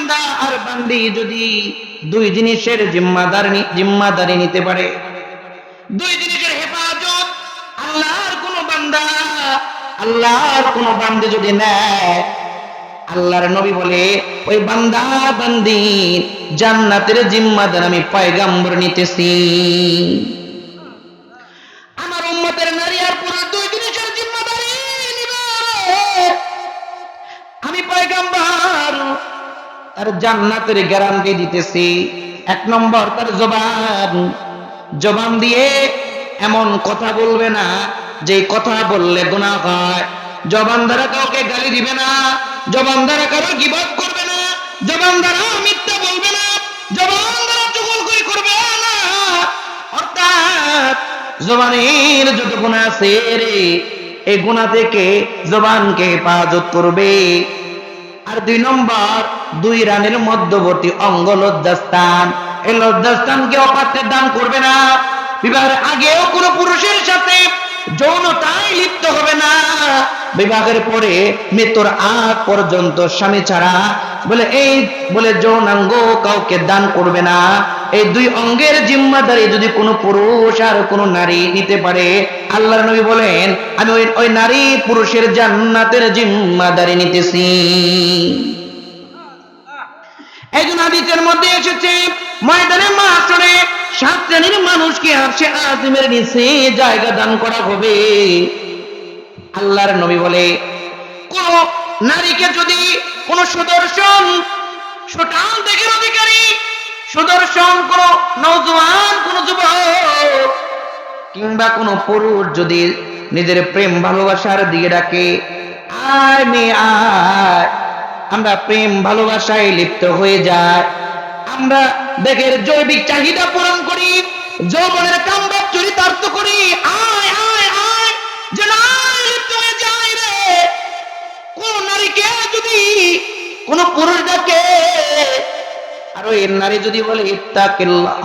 বান্দা আর বান্দি যদি দুই জিনিসের জিম্মাদারি জিম্মাদারি নিতে পারে। দুই জিনিসের হেফাজত আল্লাহর কোন বান্দা, আল্লাহর কোন বান্দে যদি নেয়, আল্লাহর নবী বলে, ওই বান্দা, বান্দি, জান্নাতের জিম্মাদার আমি পয়গাম্বর নিতেছি। আমার উম্মতের নারী আর পুরুষ দুই জিনিসের জিম্মাদারি নিবে। আমি পয়গাম্বর তার জান্নাতের গ্যারান্টি দিতেছি। এক নম্বর তার জবান। জবান দিয়ে এমন কথা বলবে না যে কথা বললে গুনাহ হয়। জবান দ্বারা কাউকে গালি দিবে না, জবান দ্বারা কারও গিবত করবে না, জবান দ্বারা মিথ্যা বলবে না, জবান দ্বারা চুগলখড়ি করবে না। অর্থাৎ জবানের যত গুণা আছে রে, এই গুণা থেকে জবানকে হেফাজত করবে। আর দুই নম্বর, দুই রানের মধ্যবর্তী অঙ্গ লজ্জাস্থান এই লজ্জাস্থানকে অপাত্রের দান করবে না। বিবাহের আগেও কোনো পুরুষের সাথে যৌনতায় লিপ্ত বিবাহের পরে মৃত্যুর আগ পর্যন্ত স্বামী ছাড়া বলে, এই, বলে, যৌনাঙ্গ কাউকে দান করবে না। এই দুই অঙ্গের জিম্মাদারি যদি কোনো পুরুষ আর কোনো নারী নিতে পারে, আল্লাহর নবী বলেন, আমি ওই ওই নারী পুরুষের জান্নাতের জিম্মাদারি নিতেছি। একজন হাদিসের মধ্যে এসেছে, ময়দানে মাসরে সাত শ্রেণির মানুষকে আসে আজিমের নিচে জায়গা দান করা হবে। আল্লাহর নবী বলে কোন নারীকে যদি কোন সুদর্শন অধিকারী, সুদর্শন কোন কোন যুবক কিংবা কোন পুরুষ যদি নিজের প্রেম ভালোবাসার দিকে ডাকে, আয় আয়, আমরা প্রেম ভালোবাসায় লিপ্ত হয়ে যায় আমরা দেখের জৈবিক চাহিদা পূরণ করি, যৌবনের কামবাক চরিতার্থ করি, আয় আয় আয় যে না কোন পুরুষ ডাকে নারী যদি বলে, ইত্তাকিল্লাহ,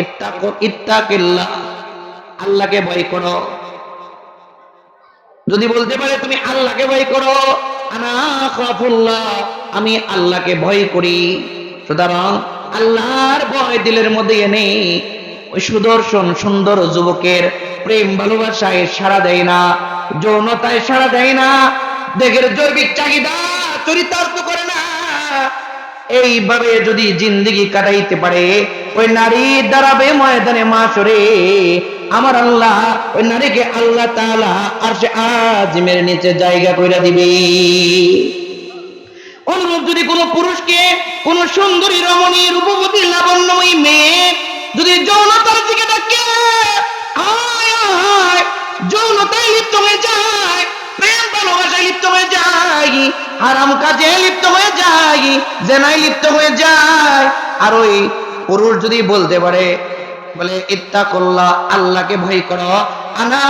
ইত্তাক, ইত্তাকিল্লাহ, আল্লাহকে ভয় করো। যদি বলতে পারে, তুমি আল্লাহকে ভয় করো আমি আল্লাহকে ভয় করি। সুতরাং আল্লাহর ভয় দিলের মধ্যে এনে ওই সুদর্শন সুন্দর যুবকের প্রেম ভালোবাসায় সাড়া দেয় না, যৌনতায় সাড়া দেয় না দেখের জৈবিক চাহিদা চরিতার্থ করে না। এইভাবে যদি জিন্দিগি কাটাইতে পারে, ওই নারী দাঁড়াবে ময়দানে মাসরে। আমার আল্লাহ, ওই নারীকে আল্লাহ তাআলা আর সে আজমের নিচে জায়গা কইরা দিবে। অনুরূপ যদি কোনো পুরুষকে, কোন সুন্দরী রমণী, রূপবতী লাবণ্যময়ী মেয়ে যদি যৌনতার দিকে ডাকে যৌনতায় লিপ্ত হয়ে যায় হারাম কাজে লিপ্ত হয়ে যায়, জেনায় লিপ্ত হয়ে যায়। আর ওই পুরুষ যদি বলতে পারে, বলে ইত্তা ইত্তাকুল্লাহ, আল্লাহকে ভয় করো। আনা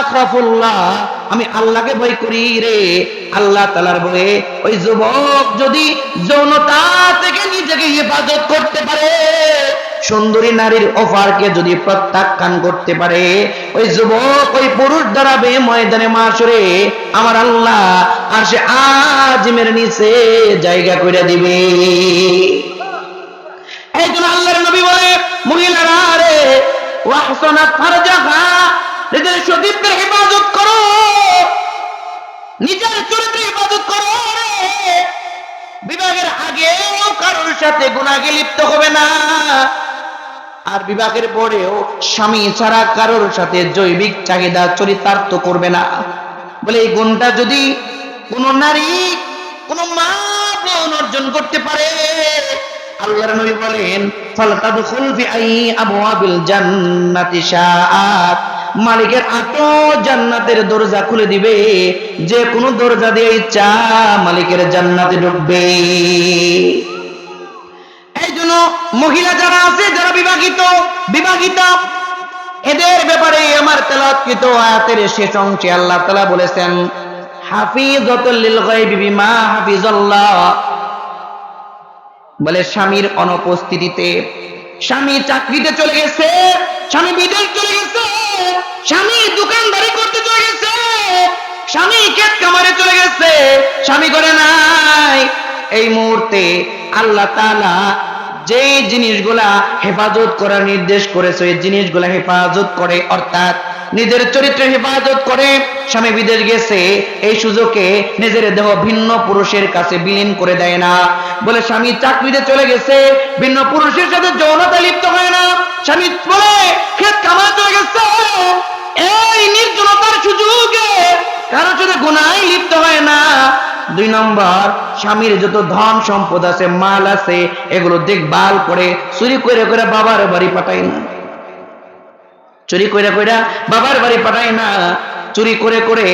আমি আল্লাহকে ভয় করি রে। আল্লাহ তালার বলে, ওই যুবক যদি যৌনতা থেকে নিজেকে হেফাজত করতে পারে সুন্দরী নারীর অফারকে যদি প্রত্যাখ্যান করতে পারে, ওই যুবক, ওই পুরুষ দাঁড়াবে ময়দানে মাসরে, আমার আল্লাহ আর সে আজমের নিচে জায়গা করে দিবে। একজন আল্লাহর নবী বলে, মহিলারা রে ফারজাহা, নিজের সতীত্বের হেফাজত করো। নিজের চরিত্রের হেফাজত করো বিবাহের আগেও কারোর সাথে গুনাহে লিপ্ত হবে না। আর বিবাহের পরেও স্বামী ছাড়া কারোর সাথে জৈবিক চাহিদা চরিতার্থ করবে না। বলে এই গুণটা যদি কোন নারী, কোন মা বোন অর্জন করতে পারে, আল্লাহর নবী বলেন, ফালতাদখুল ফি আই আবওয়াবিল জান্নাতি শাআত মালিকের আটো জান্নাতের দরজা খুলে দিবে, যে কোনো দরজা দিয়ে ইচ্ছা মালিকের জান্নাতে ঢুকবে। জন্য মহিলা যারা আছে, যারা বিবাহিত বিবাহিত এদের ব্যাপারে আমার তেলাৎকৃত আয়াতের শেষ অংশে আল্লাহ তাআলা বলেছেন বলে স্বামীর অনুপস্থিতিতে, স্বামী চাকরিতে চলে গেছে, স্বামী বিদেশ চলে গেছে, স্বামী দোকানদারি করতে চলে গেছে, স্বামী ক্ষেত কামারে চলে গেছে, স্বামী করে নাই। এই মুহূর্তে আল্লাহ তাআলা যে জিনিসগুলা হেফাজত করার নির্দেশ করেছে এই জিনিসগুলা হেফাজত করে, অর্থাৎ নিজের চরিত্র হেফাজত করে, স্বামী বিদেশ গেছে, এই সুযোগে নিজের দেহ ভিন্ন পুরুষের কাছে বিলীন করে দেয় না। বলে স্বামী চাকরিতে চলে গেছে, ভিন্ন পুরুষের সাথে যৌনতা লিপ্ত হয় না। স্বামী বলে, ক্ষেত কামায় চলে গেছে, এই নির্জনতার কারও সাথে গুনায় লিপ্ত হয় না, দুই নম্বর, স্বামীর যত ধন সম্পদ আছে, মাল আছে, এগুলো দেখভাল করে, চুরি করে করে বাবার বাড়ি পাঠায় না। চুরি করে করে বাবার বাড়ি পাঠায় না, চুরি করে করে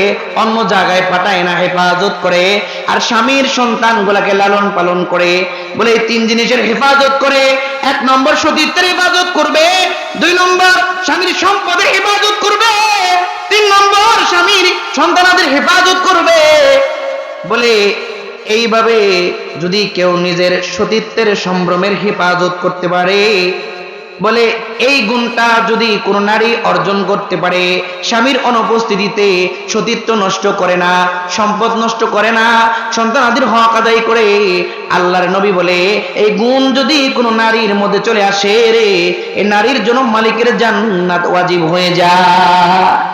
অন্য জায়গায় পাঠায় না, হেফাজত করে। আর স্বামীর সন্তান গুলাকে লালন পালন করে, বলে এই তিন জিনিসের হেফাজত করে। এক নম্বর সতীত্বের হেফাজত করবে, দুই নম্বর স্বামীর সম্পদের হেফাজত করবে, তিন নম্বর স্বামীর সন্তানাদের হেফাজত করবে। বলে এইভাবে যদি কেউ নিজের সতীত্বের সম্ভ্রমের হেফাজত করতে পারে বলে, এই গুণটা যদি কোন নারী অর্জন করতে পারে, স্বামীর অনুপস্থিতিতে সতীত্ব নষ্ট করে না, সম্পদ নষ্ট করে না, সন্তান আদির হক আদায় করে আল্লাহর নবী বলে, এই গুণ যদি কোনো নারীর মধ্যে চলে আসে রে, এ নারীর জন্য মালিকের জান্নাত ওয়াজিব হয়ে যায়।